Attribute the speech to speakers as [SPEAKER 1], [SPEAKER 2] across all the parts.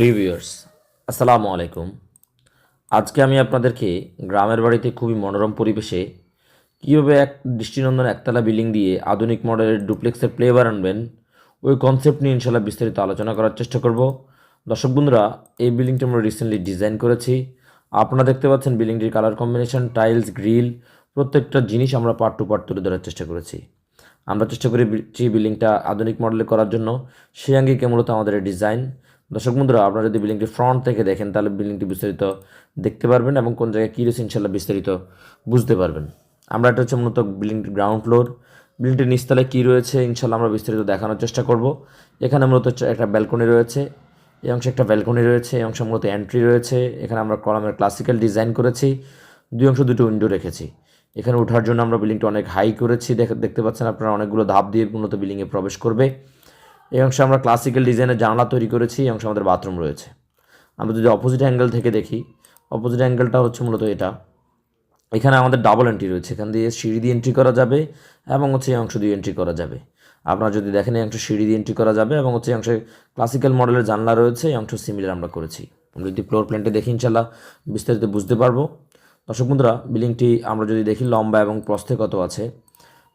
[SPEAKER 1] প্রিভিয়ার্স আসসালামু আলাইকুম। আজকে আমি আপনাদেরকে গ্রামের বাড়িতে খুবই মনোরম পরিবেশে কীভাবে এক দৃষ্টিনন্দন একতলা বিল্ডিং দিয়ে আধুনিক মডেলের ডুপ্লেক্সের ফ্লেভার আনবেন, ওই কনসেপ্ট নিয়ে ইনশাল্লাহ বিস্তারিত আলোচনা করার চেষ্টা করব। দর্শক বন্ধুরা, এই বিল্ডিংটি আমরা রিসেন্টলি ডিজাইন করেছি। আপনারা দেখতে পাচ্ছেন বিল্ডিংটির কালার কম্বিনেশন টাইলস গ্রিল প্রত্যেকটা জিনিস আমরা পার্ট টু পার্ট তুলে ধরার চেষ্টা করেছি। আমরা চেষ্টা করি বিল্ডিংটা আধুনিক মডেলে করার জন্য। সেই আঙ্গিকে মূলত আমাদের ডিজাইন দর্শক বন্ধুরা, আপনারা যদি বিল্ডিংটি ফ্রন্ট থেকে দেখেন, তাহলে বিল্ডিংটি বিস্তারিত দেখতে পারবেন এবং কোন জায়গায় কী রয়েছে ইনশাল্লাহ বিস্তারিত বুঝতে পারবেন। আমরা এটা হচ্ছে মূলত বিল্ডিংটির গ্রাউন্ড ফ্লোর বিল্ডিংটির নিচতলায় কী রয়েছে ইনশাল্লাহ আমরা বিস্তারিত দেখানোর চেষ্টা করব। এখানে মূলত একটা ব্যালকনি রয়েছে, এই অংশে একটা ব্যালকনি রয়েছে, এই অংশে মূলত এন্ট্রি রয়েছে, এখানে আমরা কলামের ক্লাসিক্যাল ডিজাইন করেছি, দুই অংশ দুটো উইন্ডো রেখেছি। এখানে ওঠার জন্য আমরা বিল্ডিংটা অনেক হাই করেছি, দেখ, দেখতে পাচ্ছেন আপনারা অনেকগুলো ধাপ দিয়ে মূলত বিল্ডিংয়ে প্রবেশ করবে। এই অংশে আমরা ক্লাসিক্যাল ডিজাইনের জানলা তৈরি করেছি, এই অংশে আমাদের বাথরুম রয়েছে। আমরা যদি অপোজিট অ্যাঙ্গেল থেকে দেখি অপোজিট অ্যাঙ্গেলটা হচ্ছে মূলত এটা। এখানে আমাদের ডাবল এন্ট্রি রয়েছে, এখান দিয়ে সিঁড়ি দিয়ে এন্ট্রি করা যাবে এবং হচ্ছে এই অংশ দিয়ে এন্ট্রি করা যাবে। আপনারা যদি দেখেন এই অংশ সিঁড়ি দিয়ে এন্ট্রি করা যাবে এবং হচ্ছে এই অংশে ক্লাসিক্যাল মডেলের জানলা রয়েছে, এই অংশ সিমিলার আমরা করেছি। আমরা যদি ফ্লোর প্ল্যানটি দেখি ইনশাল্লাহ বিস্তারিত বুঝতে পারব। দর্শক বন্ধুরা, বিল্ডিংটি আমরা যদি দেখি লম্বা এবং প্রস্থে কত আছে,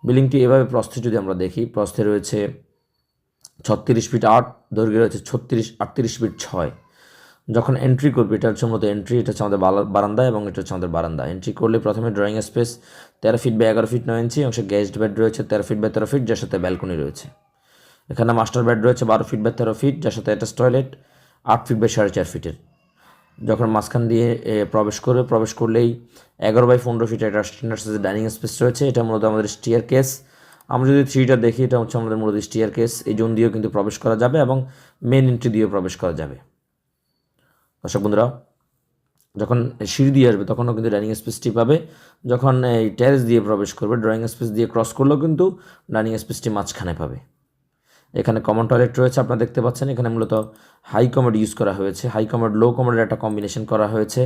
[SPEAKER 1] বিল্ডিংটি এভাবে প্রস্থে যদি আমরা দেখি, প্রস্থে রয়েছে ছত্রিশ ফিট আট দৈর্ঘ্য রয়েছে ছত্রিশ, আটত্রিশ ফিট ছয়। যখন এন্ট্রি করবে, এটা হচ্ছে মূলত এন্ট্রি এটা হচ্ছে আমাদের বারান্দা এবং এটা হচ্ছে আমাদের বারান্দা। এন্ট্রি করলে প্রথমে ড্রয়িং স্পেস তেরো ফিট বাই এগারো ফিট নয় ইঞ্চি অংশে গেস্ট বেড রয়েছে তেরো ফিট বাই তেরো ফিট যার সাথে ব্যালকনি রয়েছে। এখানে মাস্টার বেড রয়েছে বারো ফিট বাই তেরো ফিট যার সাথে অ্যাটাচ টয়লেট আট ফিট বাই সাড়ে চার ফিটের যখন মাঝখান দিয়ে প্রবেশ করবে, প্রবেশ করলেই এগারো বাই পনেরো ফিট একটা স্ট্যান্ডার্ড সাইজের ডাইনিং স্পেস রয়েছে। এটা মূলত আমাদের স্টিয়ার কেস আমরা যদি থ্রিটা দেখি, এটা হচ্ছে আমাদের মূলত স্টিয়ার কেস। এই জোন দিয়েও কিন্তু প্রবেশ করা যাবে এবং মেন এন্ট্রি দিয়েও প্রবেশ করা যাবে। দর্শক বন্ধুরা, যখন সিঁড়ি দিয়ে আসবে, তখনও কিন্তু ডাইনিং স্পেসটি পাবে। যখন এই ট্যারেস দিয়ে প্রবেশ করবে ড্রয়িং স্পেস দিয়ে ক্রস করলেও কিন্তু ডাইনিং স্পেসটি মাঝখানে পাবে। এখানে কমন টয়লেট রয়েছে, আপনারা দেখতে পাচ্ছেন। এখানে মূলত হাই কমেড ইউজ করা হয়েছে। হাই কমেড লো কমেডের একটা কম্বিনেশন করা হয়েছে।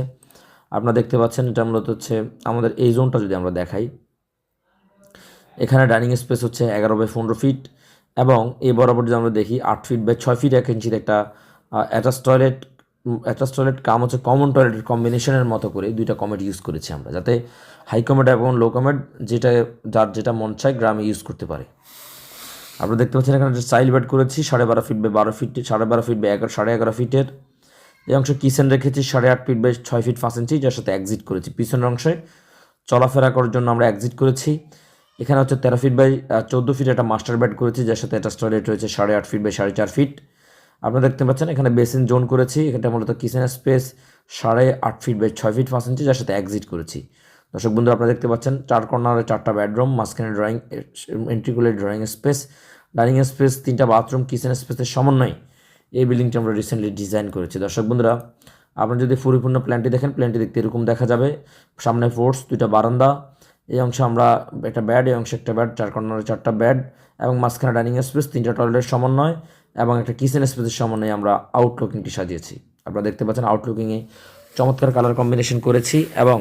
[SPEAKER 1] আপনারা দেখতে পাচ্ছেন, এটা মূলত হচ্ছে আমাদের এই জোনটা যদি আমরা দেখাই। এখানে ডাইনিং স্পেস হচ্ছে এগারো বাই পনেরো ফিট এবং এই বরাবর যদি আমরা দেখি আট ফিট বাই ছয় ফিট এক ইঞ্চির একটা attach toilet attach toilet cum হচ্ছে কমন টয়লেটের কম্বিনেশনের মতো করে। দুইটা কমেড ইউজ করেছি আমরা যাতে হাই কমেড এবং লো কমেড যেটা, যার যেটা মন চায় গ্রামে ইউজ করতে পারে। আপনারা দেখতে পাচ্ছেন এখানে একটা চাইল্ড বেড করেছি, সাড়ে বারো ফিট বাই বারো ফিট, সাড়ে বারো ফিট বাই এগারো, সাড়ে এগারো ফিটের। এই অংশে কিচেন রেখেছি, সাড়ে আট ফিট বাই ছয় ফিট পাঁচ ইঞ্চি, যার সাথে এক্সিট করেছি। পিছনের অংশে চলাফেরা করার জন্য আমরা এক্সিট করেছি। এখানে হচ্ছে তেরো ফিট বাই চোদ্দ ফিট একটা মাস্টার বেড করেছি, যার সাথে একটা টয়লেট রয়েছে সাড়ে আট ফিট বাই সাড়ে চার ফিট আপনারা দেখতে পাচ্ছেন, এখানে বেসিন জোন করেছি, এখানটা মূলত কিচেন স্পেস সাড়ে আট ফিট বাই ছয় ফিট পাঁচ ইঞ্চি যার সাথে এক্সিট করেছি। দর্শক বন্ধু আপনারা দেখতে পাচ্ছেন, চার কর্নারে চারটা বেডরুম মাঝখানে ড্রয়িং এন্ট্রি করলে ড্রয়িং স্পেস ডাইনিং স্পেস তিনটা বাথরুম কিচেন স্পেসের সমন্বয় এই বিল্ডিংটি আমরা রিসেন্টলি ডিজাইন করেছি। দর্শক বন্ধুরা, আপনারা যদি পরিপূর্ণ প্ল্যানটি দেখেন প্ল্যানটি দেখতে এরকম দেখা যাবে, সামনে ফোর্স দুইটা বারান্দা এই অংশে আমরা একটা ব্যাড এই অংশে একটা ব্যাড চার কর্নারে চারটা ব্যাড এবং মাঝখানে ডাইনিং স্পেস তিনটা টয়লেটের সমন্বয় এবং একটা কিচেন স্পেসের সমন্বয়ে আমরা আউটলুকিংটি সাজিয়েছি। আপনারা দেখতে পাচ্ছেন আউটলুকিংয়ে চমৎকার কালার কম্বিনেশন করেছি এবং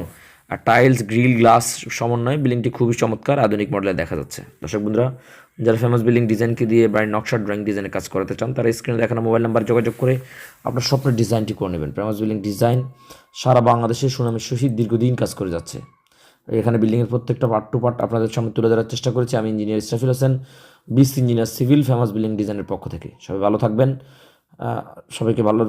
[SPEAKER 1] টাইলস গ্রিল গ্লাস সমন্বয়ে বিল্ডিংটি খুবই চমৎকার, আধুনিক মডেলে দেখা যাচ্ছে। দর্শক বন্ধুরা, যারা ফেমাস বিল্ডিং ডিজাইনকে দিয়ে বাড়ির নকশা ড্রয়িং ডিজাইনের কাজ করাতে চান, তারা স্ক্রিনে দেখানো মোবাইল নাম্বার যোগাযোগ করে আপনার স্বপ্নের ডিজাইনটি করে নেবেন। ফেমাস বিল্ডিং ডিজাইন সারা বাংলাদেশে সুনামের সহিত দীর্ঘদিন কাজ করে যাচ্ছে। এখানে বিল্ডিংয়ের প্রত্যেকটা পার্ট টু পার্ট আপনাদের সামনে তুলে ধরার চেষ্টা করেছি। আমি ইঞ্জিনিয়ার ইস্টাফিল হোসেন বিস ইঞ্জিনিয়ার সিভিল ফেমাস বিল্ডিং ডিজাইনের পক্ষ থেকে। সবাই ভালো থাকবেন। সবাইকে ভালো